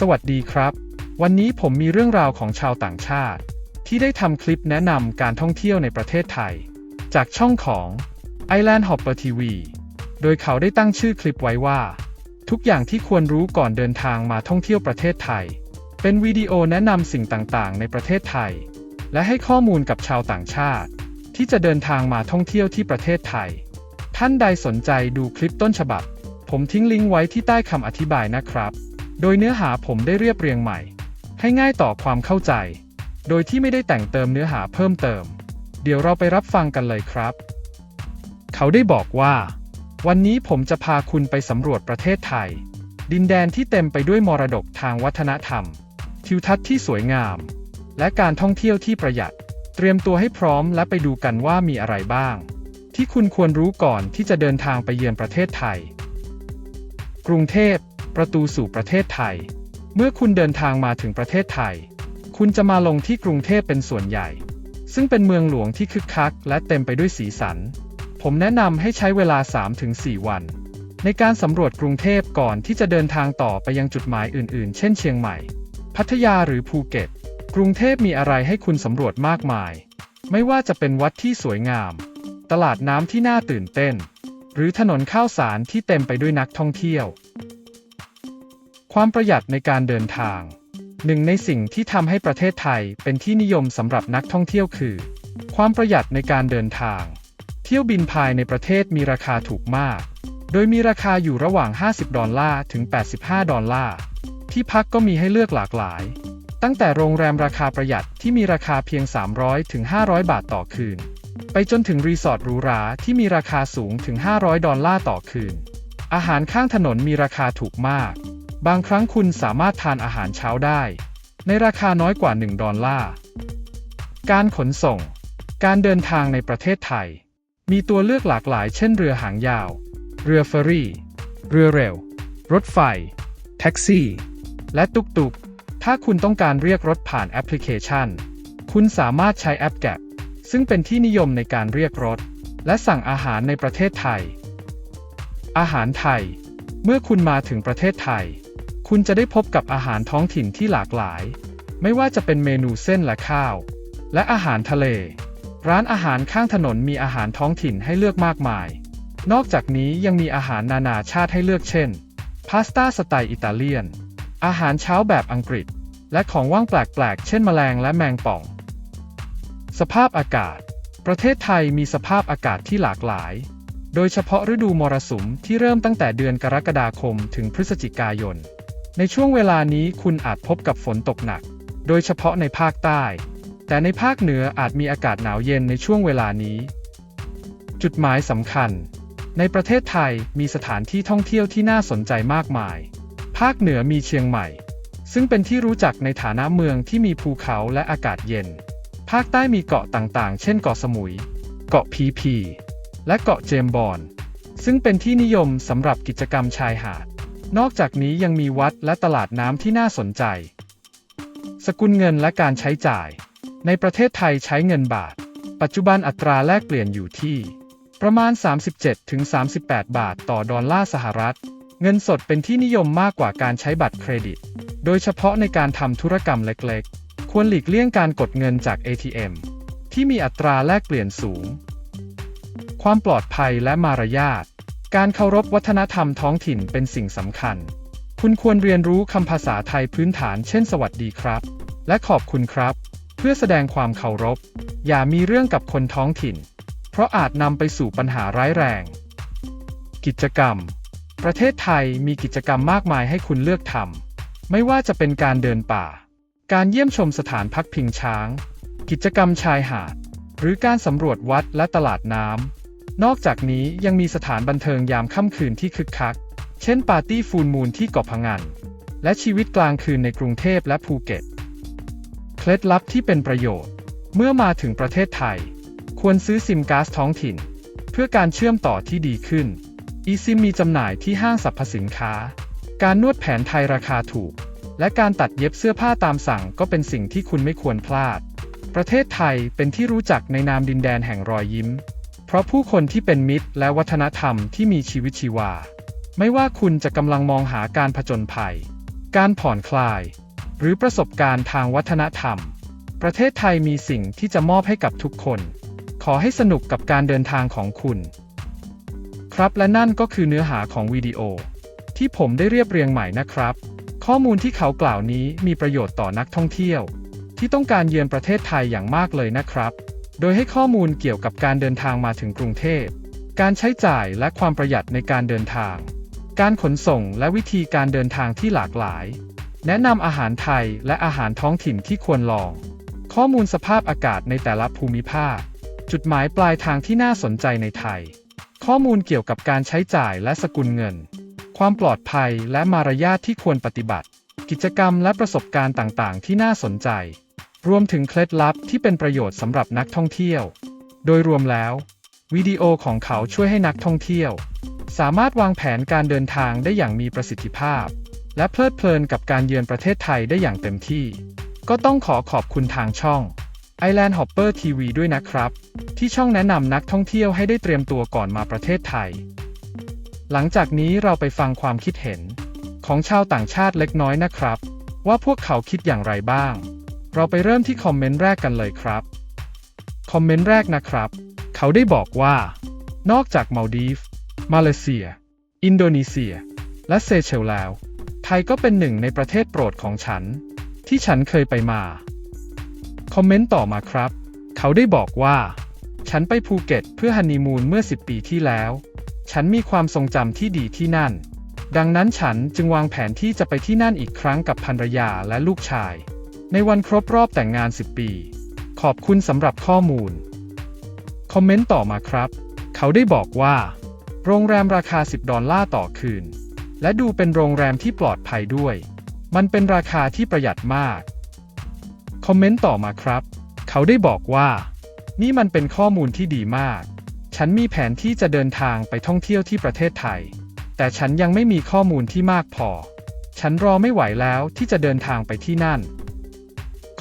สวัสดีครับ วันนี้ผมมีเรื่องราวของชาวต่างชาติ ที่ได้ทำคลิปแนะนำการท่องเที่ยวในประเทศไทย จากช่องของ Island Hopper TV โดยเขาได้ตั้งชื่อคลิปไว้ว่า ทุกอย่างที่ควรรู้ก่อนเดินทางมาท่องเที่ยวประเทศไทย เป็นวิดีโอแนะนำสิ่งต่างๆ ในประเทศไทย และให้ข้อมูลกับชาวต่างชาติ ที่จะเดินทางมาท่องเที่ยวที่ประเทศไทย ท่านใดสนใจดูคลิปต้นฉบับ ผมทิ้งลิงก์ไว้ที่ใต้คำอธิบายนะครับ โดยเนื้อหาผมได้เรียบเรียงใหม่ ให้ง่ายต่อความเข้าใจ โดยที่ไม่ได้แต่งเติมเนื้อหาเพิ่มเติม เดี๋ยวเราไปรับฟังกันเลยครับ เขาได้บอกว่า วันนี้ผมจะพาคุณไปสำรวจประเทศไทย ดินแดนที่เต็มไปด้วยมรดกทางวัฒนธรรม ทิวทัศน์ที่สวยงาม และการท่องเที่ยวที่ประหยัด เตรียมตัวให้พร้อมและไปดูกันว่ามีอะไรบ้าง ที่คุณควรรู้ก่อนที่จะเดินทางไปเยือนประเทศไทย กรุงเทพ ประตูสู่ประเทศไทย เมื่อคุณเดินทางมาถึงประเทศไทย คุณจะมาลงที่กรุงเทพเป็นส่วนใหญ่ ซึ่งเป็นเมืองหลวงที่คึกคัก และเต็มไปด้วยสีสัน ผมแนะนำให้ใช้เวลา 3-4 วัน ในการสำรวจกรุงเทพก่อนที่จะเดินทางต่อไปยังจุดหมายอื่นๆ เช่นเชียงใหม่ พัทยาหรือภูเก็ต กรุงเทพมีอะไรให้คุณสำรวจมากมาย ไม่ว่าจะเป็นวัดที่สวยงาม ตลาดน้ำที่น่าตื่นเต้น หรือถนนข้าวสารที่เต็มไปด้วยนักท่องเที่ยว ความประหยัดในการเดินทาง หนึ่งในสิ่งที่ทำให้ประเทศไทยเป็นที่นิยมสำหรับนักท่องเที่ยวคือ ความประหยัดในการเดินทาง เที่ยวบินภายในประเทศมีราคาถูกมาก โดยมีราคาอยู่ระหว่าง 50 ดอลลาร์ถึง 85 ดอลลาร์ ที่พักก็มีให้เลือกหลากหลาย ตั้งแต่โรงแรมราคาประหยัดที่มีราคาเพียง 300ถึง500 บาทต่อคืน ไปจนถึงรีสอร์ทหรูหราที่มีราคาสูงถึง 500 ดอลลาร์ต่อคืน อาหารข้างถนนมีราคาถูกมาก บางครั้งคุณสามารถทานอาหารเช้าได้ ในราคาน้อยกว่า 1 ดอลลาร์ การขนส่ง การเดินทางในประเทศไทย มีตัวเลือกหลากหลายเช่นเรือหางยาว เรือเฟอร์รี่ เรือเร็ว รถไฟ แท็กซี่ และตุกตุก ถ้าคุณต้องการเรียกรถผ่านแอปพลิเคชัน คุณสามารถใช้แอปแก p ซึ่งเป็นที่นิยมในการเรียกรถ และสั่งอาหารในประเทศไทย อาหารไทย เมื่อคุณมาถึงประเทศไทย คุณจะได้พบกับอาหารท้องถิ่นที่หลากหลาย ไม่ว่าจะเป็นเมนูเส้นและข้าว และอาหารทะเล ร้านอาหารข้างถนนมีอาหารท้องถิ่นให้เลือกมากมาย นอกจากนี้ยังมีอาหารนานาชาติให้เลือกเช่น พาสต้าสไตล์อิตาเลียน อาหารเช้าแบบอังกฤษ และของว่างแปลกๆ เช่นแมลงและแมงป่อง สภาพอากาศ ประเทศไทยมีสภาพอากาศที่หลากหลาย โดยเฉพาะฤดูมรสุมที่เริ่มตั้งแต่เดือนกรกฎาคมถึงพฤศจิกายน ในช่วงเวลานี้คุณอาจพบกับฝนตกหนัก โดยเฉพาะในภาคใต้ แต่ในภาคเหนืออาจมีอากาศหนาวเย็นในช่วงเวลานี้ จุดหมายสำคัญ ในประเทศไทยมีสถานที่ท่องเที่ยวที่น่าสนใจมากมาย ภาคเหนือมีเชียงใหม่ ซึ่งเป็นที่รู้จักในฐานะเมืองที่มีภูเขาและอากาศเย็น ภาคใต้มีเกาะต่างๆ เช่นเกาะสมุย เกาะพีพี และเกาะเจมบอน ซึ่งเป็นที่นิยมสำหรับกิจกรรมชายหาด นอกจากนี้ยังมีวัดและตลาดน้ำที่น่าสนใจ สกุลเงินและการใช้จ่าย ในประเทศไทยใช้เงินบาท ปัจจุบันอัตราแลกเปลี่ยนอยู่ที่ ประมาณ 37-38 บาทต่อดอลลาร์สหรัฐ เงินสดเป็นที่นิยมมากกว่าการใช้บัตรเครดิต โดยเฉพาะในการทำธุรกรรมเล็กๆ ควรหลีกเลี่ยงการกดเงินจาก ATM ที่มีอัตราแลกเปลี่ยนสูง ความปลอดภัยและมารยาท การเคารพวัฒนธรรมท้องถิ่นเป็นสิ่งสำคัญ คุณควรเรียนรู้คำภาษาไทยพื้นฐานเช่นสวัสดีครับ และขอบคุณครับ เพื่อแสดงความเคารพ อย่ามีเรื่องกับคนท้องถิ่น เพราะอาจนำไปสู่ปัญหาร้ายแรง กิจกรรม ประเทศไทยมีกิจกรรมมากมายให้คุณเลือกทำไม่ว่าจะเป็นการเดินป่า การเยี่ยมชมสถานพักพิงช้าง กิจกรรมชายหาด หรือการสำรวจวัดและตลาดน้ำ นอกจากนี้ยังมีสถานบันเทิงยามค่ำคืนที่คึกคัก เช่นปาร์ตี้ฟูลมูนที่เกาะพะงันและชีวิตกลางคืนในกรุงเทพและภูเก็ต เคล็ดลับที่เป็นประโยชน์ เมื่อมาถึงประเทศไทย ควรซื้อซิมก๊าซท้องถิ่น เพื่อการเชื่อมต่อที่ดีขึ้น eSIM มีจำหน่ายที่ห้างสรรพสินค้า การนวดแผนไทยราคาถูก และการตัดเย็บเสื้อผ้าตามสั่งก็เป็นสิ่งที่คุณไม่ควรพลาด ประเทศไทยเป็นที่รู้จักในนามดินแดนแห่งรอยยิ้ม เพราะผู้คนที่เป็นมิตรและวัฒนธรรมที่มีชีวิตชีวา ไม่ว่าคุณจะกำลังมองหาการผจญภัย การผ่อนคลาย หรือประสบการณ์ทางวัฒนธรรม ประเทศไทยมีสิ่งที่จะมอบให้กับทุกคน ขอให้สนุกกับการเดินทางของคุณ ครับและนั่นก็คือเนื้อหาของวิดีโอ ที่ผมได้เรียบเรียงใหม่นะครับ ข้อมูลที่เขากล่าวนี้มีประโยชน์ต่อนักท่องเที่ยว ที่ต้องการเยือนประเทศไทยอย่างมากเลยนะครับ โดยให้ข้อมูลเกี่ยวกับการเดินทางมาถึงกรุงเทพ การใช้จ่ายและความประหยัดในการเดินทาง การขนส่งและวิธีการเดินทางที่หลากหลาย แนะนำอาหารไทยและอาหารท้องถิ่นที่ควรลอง ข้อมูลสภาพอากาศในแต่ละภูมิภาค จุดหมายปลายทางที่น่าสนใจในไทย ข้อมูลเกี่ยวกับการใช้จ่ายและสกุลเงิน ความปลอดภัยและมารยาทที่ควรปฏิบัติ กิจกรรมและประสบการณ์ต่างๆ ที่น่าสนใจ รวมถึงเคล็ดลับที่เป็นประโยชน์สำหรับนักท่องเที่ยว โดยรวมแล้ว วิดีโอของเขาช่วยให้นักท่องเที่ยว สามารถวางแผนการเดินทางได้อย่างมีประสิทธิภาพ และเพลิดเพลินกับการเยือนประเทศไทยได้อย่างเต็มที่ ก็ต้องขอขอบคุณทางช่อง Island Hopper TV ด้วยนะครับ ที่ช่องแนะนำนักท่องเที่ยวให้ได้เตรียมตัวก่อนมาประเทศไทย หลังจากนี้เราไปฟังความคิดเห็น ของชาวต่างชาติเล็กน้อยนะครับ ว่าพวกเขาคิดอย่างไรบ้าง เราไปเริ่มที่คอมเมนต์แรกกันเลยครับ คอมเมนต์แรกนะครับ เขาได้บอกว่า นอกจากมาลดีฟ มาเลเซีย อินโดนีเซีย และเซเชลแล้ว ไทยก็เป็นหนึ่งในประเทศโปรดของฉัน ที่ฉันเคยไปมา คอมเมนต์ต่อมาครับ เขาได้บอกว่า ฉันไปภูเก็ตเพื่อฮันนีมูนเมื่อ 10 ปีที่แล้ว ฉันมีความทรงจำที่ดีที่นั่นดังนั้นฉันจึงวางแผนที่จะไปที่นั่นอีกครั้งกับภรรยาและลูกชาย ในวันครบรอบแต่งงาน 10 ปี ขอบคุณสำหรับข้อมูล คอมเมนต์ต่อมาครับ เขาได้บอกว่า โรงแรมราคา 10 ดอลลาร์ต่อคืน และดูเป็นโรงแรมที่ปลอดภัยด้วย มันเป็นราคาที่ประหยัดมาก คอมเมนต์ต่อมาครับ เขาได้บอกว่า นี่มันเป็นข้อมูลที่ดีมาก ฉันมีแผนที่จะเดินทางไปท่องเที่ยวที่ประเทศไทย แต่ฉันยังไม่มีข้อมูลที่มากพอ ฉันรอไม่ไหวแล้วที่จะเดินทางไปที่นั่น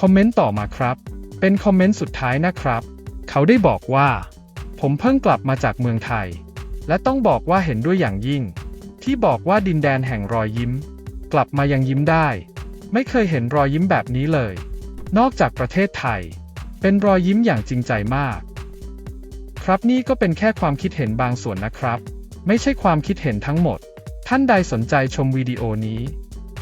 คอมเมนต์ต่อมาครับ เป็นคอมเมนต์สุดท้ายนะครับ เขาได้บอกว่า ผมเพิ่งกลับมาจากเมืองไทย และต้องบอกว่าเห็นด้วยอย่างยิ่ง ที่บอกว่าดินแดนแห่งรอยยิ้ม กลับมายังยิ้มได้ ไม่เคยเห็นรอยยิ้มแบบนี้เลย นอกจากประเทศไทย เป็นรอยยิ้มอย่างจริงใจมาก ครับนี่ก็เป็นแค่ความคิดเห็นบางส่วนนะครับ ไม่ใช่ความคิดเห็นทั้งหมด ท่านใดสนใจชมวิดีโอนี้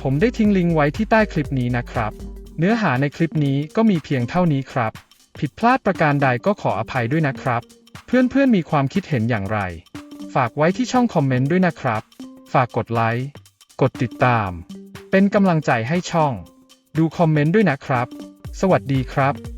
ผมได้ทิ้งลิงก์ไว้ที่ใต้คลิปนี้นะครับ เนื้อหาในคลิปนี้ก็มีเพียงเท่านี้ครับ ผิดพลาดประการใดก็ขออภัยด้วยนะครับ เพื่อนๆมีความคิดเห็นอย่างไร ฝากไว้ที่ช่องคอมเมนต์ด้วยนะครับ ฝากกดไลค์กดติดตาม เป็นกำลังใจให้ช่อง ดูคอมเมนต์ด้วยนะครับ สวัสดีครับ